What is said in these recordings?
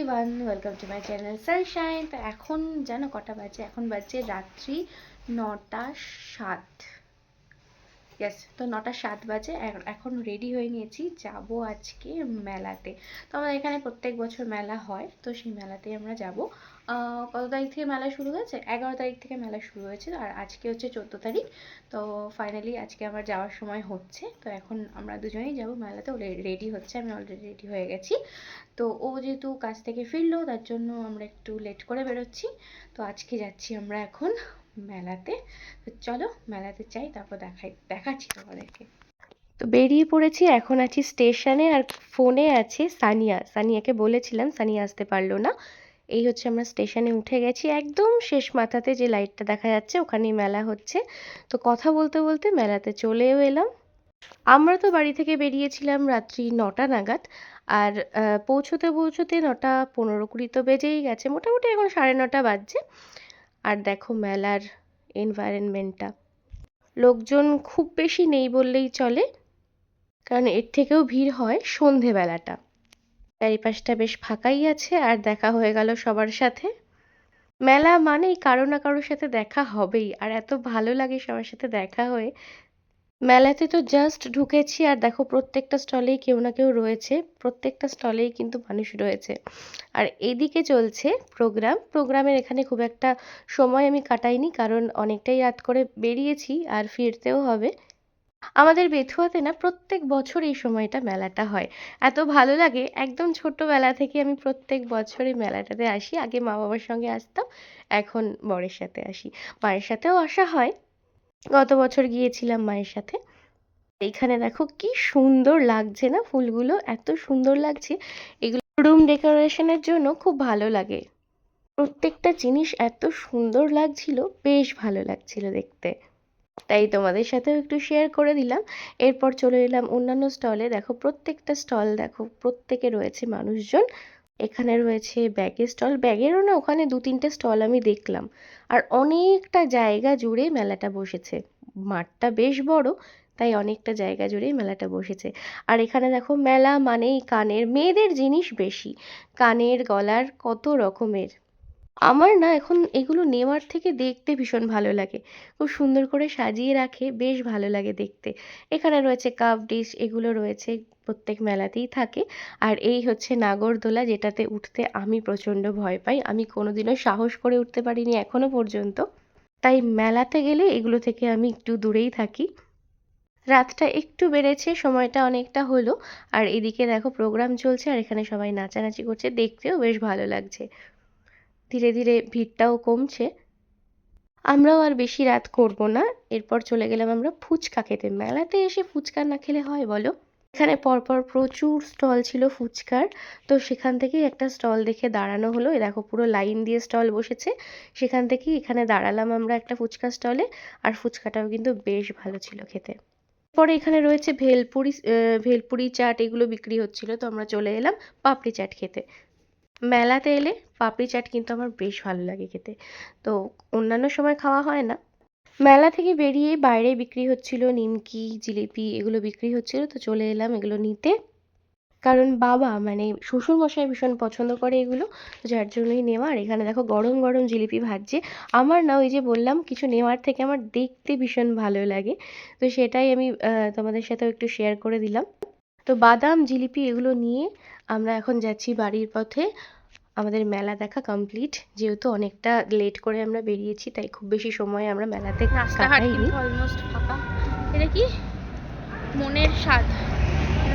Everyone welcome to my channel Sunshine তো এখন জানো কটা বাজে? এখন বাজে রাত্রি নটা সাত। ইয়েস তো নটা সাত বাজে। এখন রেডি হয়ে নিয়েছি। যাব আজকে মেলাতে। তো আমাদের এখানে প্রত্যেক বছর মেলা হয়, তো সেই মেলাতে আমরা যাব। কত তারিখ থেকে মেলা শুরু হয়েছে? এগারো তারিখ থেকে মেলা শুরু হয়েছে। আর আজকে হচ্ছে চোদ্দ তারিখ। তো ফাইনালি আজকে আমার যাওয়ার সময় হচ্ছে। তো এখন আমরা দুজনেই যাব মেলাতে। রেডি হচ্ছে। আমি অলরেডি রেডি হয়ে গেছি। তো ও যেহেতু কাজ থেকে ফিরলো, তার জন্য আমরা একটু লেট করে বেরোচ্ছি। তো আজকে যাচ্ছি আমরা এখন। মেলাতে। তো চলো মেলাতে যাই, তারপর দেখাই, দেখাচ্ছি তোমাদেরকে। তো বেরিয়ে পড়েছি, এখন আছি স্টেশনে আর ফোনে আছে সানিয়া। সানিয়াকে বলেছিলাম, সানিয়া আসতে পারল না। এই হচ্ছে আমরা স্টেশনে উঠে গেছি, একদম শেষ মাথাতে যে লাইটটা দেখা যাচ্ছে, ওখানেই মেলা হচ্ছে। তো কথা বলতে বলতে মেলাতে চলেও এলাম। আমরা তো বাড়ি থেকে বেরিয়েছিলাম রাত্রি নটা নাগাদ, আর পৌঁছোতে পৌঁছোতে নটা পনেরো কুড়ি তো বেজেই গেছে, মোটামুটি এখন সাড়ে নটা বাজছে। আর দেখো মেলার এনভায়রনমেন্টটা লোকজন খুব বেশি নেই বললেই চলে, কারণ এর থেকেও ভিড় হয় সন্ধেবেলাটা। চারিপাশটা বেশ ফাঁকাই আছে আর দেখা হয়ে গেল সবার সাথে। মেলা মানেই কারও না কারোর সাথে দেখা হবেই, আর এত ভালো লাগে সবার সাথে দেখা হয়ে মেলাতে তো জাস্ট ঢুকেছি, আর দেখো প্রত্যেকটা স্টলেই কেউ না কেউ রয়েছে, প্রত্যেকটা স্টলেই কিন্তু মানুষ রয়েছে। আর এইদিকে চলছে প্রোগ্রাম প্রোগ্রামের এখানে খুব একটা সময় আমি কাটাইনি, কারণ অনেকটাই রাত করে বেরিয়েছি, আর ফিরতেও হবে। আমাদের বেথুয়াতে না প্রত্যেক বছর এই সময়টা মেলাটা হয়। এত ভালো লাগে, একদম ছোট্টবেলা থেকে আমি প্রত্যেক বছর এই মেলাটাতে আসি, আগে মা বাবার সঙ্গে আসতাম, এখন বরের সাথে আসি। মায়ের সাথেও আসা হয়। গত বছর গিয়েছিলাম মায়ের সাথে। এইখানে দেখো কি সুন্দর লাগছে না ফুলগুলো? এত সুন্দর লাগছে। এগুলো রুম ডেকোরেশনের জন্য খুব ভালো লাগে। প্রত্যেকটা জিনিস এত সুন্দর লাগছিল, বেশ ভালো লাগছিল দেখতে। তাই তোমাদের সাথেও একটু শেয়ার করে দিলাম। এরপর চলে এলাম অন্যান্য স্টলে দেখো প্রত্যেকটা স্টল দেখো, প্রত্যেকে রয়েছে মানুষজন। এখানে রয়েছে ব্যাগের স্টল ব্যাগেরও না, ওখানে দু তিনটে স্টল আমি দেখলাম। আর অনেকটা জায়গা জুড়ে মেলাটা বসেছে। মাঠটা বেশ বড়, তাই অনেকটা জায়গা জুড়েই মেলাটা বসেছে। আর এখানে দেখো, মেলা মানেই কানের, মেয়েদের জিনিস বেশি। কানের গলার কত রকমের আমার না এখন এগুলো নেওয়ার থেকে দেখতে ভীষণ ভালো লাগে। খুব সুন্দর করে সাজিয়ে রাখে, বেশ ভালো লাগে দেখতে। এখানে রয়েছে কাপ ডিশ এগুলো রয়েছে প্রত্যেক মেলাতেই থাকে। আর এই হচ্ছে নাগরদোলা, যেটাতে উঠতে আমি প্রচণ্ড ভয় পাই। আমি কোনোদিনও সাহস করে উঠতে পারিনি এখনও পর্যন্ত। তাই মেলাতে গেলে এগুলো থেকে আমি একটু দূরেই থাকি। রাতটা একটু বেড়েছে, সময়টা অনেকটা হলো। আর এদিকে দেখো প্রোগ্রাম চলছে আর এখানে সবাই নাচানাচি করছে। দেখতেও বেশ ভালো লাগছে। ধীরে ধীরে ভিড়টাও কমছে। আমরাও আর বেশি রাত করব না। এরপর চলে গেলাম আমরা ফুচকা খেতে। মেলাতে এসে ফুচকা না খেলে হয় বলো? এখানে পরপর প্রচুর স্টল ছিল ফুচকার। তো সেখান থেকেই একটা স্টল দেখে দাঁড়ানো হলো। এই দেখো পুরো লাইন দিয়ে স্টল বসেছে। সেখান থেকেই এখানে দাঁড়ালাম আমরা একটা ফুচকা স্টলে। আর ফুচকাটাও কিন্তু বেশ ভালো ছিল খেতে। পরে এখানে রয়েছে ভেলপুরি ভেলপুরি চাট এগুলো বিক্রি হচ্ছিল। তো আমরা চলে এলাম পাপড়ি চাট খেতে। মেলাতে এলে পাপড়ি চাট কিন্তু আমার বেশ ভালো লাগে খেতে। তো অন্যান্য সময় খাওয়া হয় না। মেলা থেকে বেরিয়ে বাইরে বিক্রি হচ্ছিল নিমকি, জিলিপি এগুলো বিক্রি হচ্ছিল। তো চলে এলাম এগুলো নিতে। কারণ বাবা মানে শ্বশুর মশাই ভীষণ পছন্দ করে এগুলো। যার জন্যই নেওয়া আর এখানে দেখো গরম গরম জিলিপি ভাজছে। আমার না ওই যে বললাম, কিছু নেওয়ার থেকে আমার দেখতে ভীষণ ভালো লাগে। তো সেটাই আমি তোমাদের সাথেও একটু শেয়ার করে দিলাম। তো বাদাম জিলিপি এগুলো নিয়ে আমরা এখন যাচ্ছি বাড়ির পথে। আমাদের মেলা দেখা কমপ্লিট যেহেতু অনেকটা লেট করে আমরা বেরিয়েছি তাই খুব বেশি সময় আমরা মেলাতে কাটাইনি। অলমোস্ট ফাঁকা। এটা কি? মনের স্বাদ।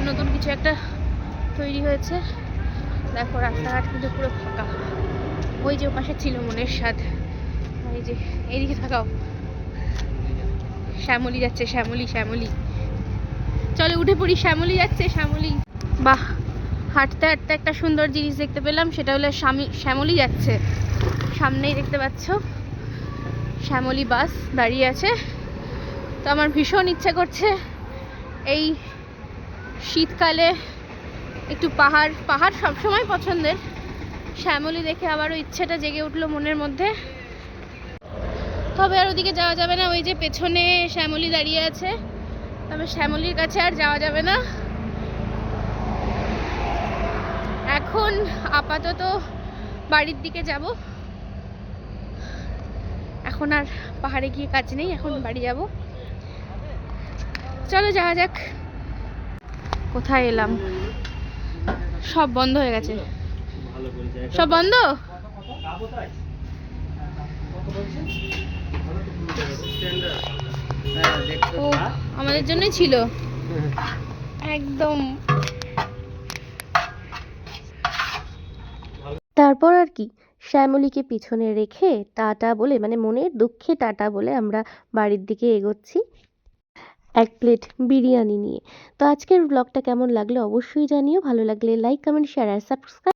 নতুন কিছু একটা তৈরি হয়েছে। দেখো রাস্তাঘাট কিন্তু পুরো ফাঁকা। ওই যে ওপাশে ছিল মনের স্বাদ। এই যে এইদিকে থাকাও শ্যামলি যাচ্ছে শ্যামলি শ্যামলি। চলে, উঠে পড়ি শ্যামলি যাচ্ছে, শ্যামলি। বাহ, হাঁটতে হাঁটতে একটা সুন্দর জিনিস দেখতে পেলাম, সেটা হলো স্বামী, শ্যামলি যাচ্ছে। সামনেই দেখতে পাচ্ছ, শ্যামলী বাস দাঁড়িয়ে আছে। তো আমার ভীষণ ইচ্ছে করছে এই শীতকালে একটু পাহাড় পাহাড় সবসময় পছন্দের। শ্যামলি দেখে আবারও ইচ্ছেটা জেগে উঠল মনের মধ্যে। তবে আর ওদিকে যাওয়া যাবে না, ওই যে পেছনে শ্যামলী দাঁড়িয়ে আছে। তবে শ্যামলির কাছে আর যাওয়া যাবে না। এখন আপাতত বাড়ির দিকে যাব। এখন আর পাহাড়ে গিয়ে কাজ নেই, এখন বাড়ি যাব। চলো যাওয়া যাক। কোথায় এলাম? সব বন্ধ হয়ে গেছে। সব বন্ধ? ও আমাদের জন্যই ছিল। একদম। তারপর আর কি শ্যামলীকে পিছনে রেখে টাটা বলে মানে মনের দুঃখে টাটা বলে আমরা বাড়ির দিকে এগোচ্ছি এক প্লেট বিরিয়ানি নিয়ে। তো আজকের ব্লগটা কেমন লাগল অবশ্যই জানিও ভালো লাগলে লাইক কমেন্ট শেয়ার আর সাবস্ক্রাইব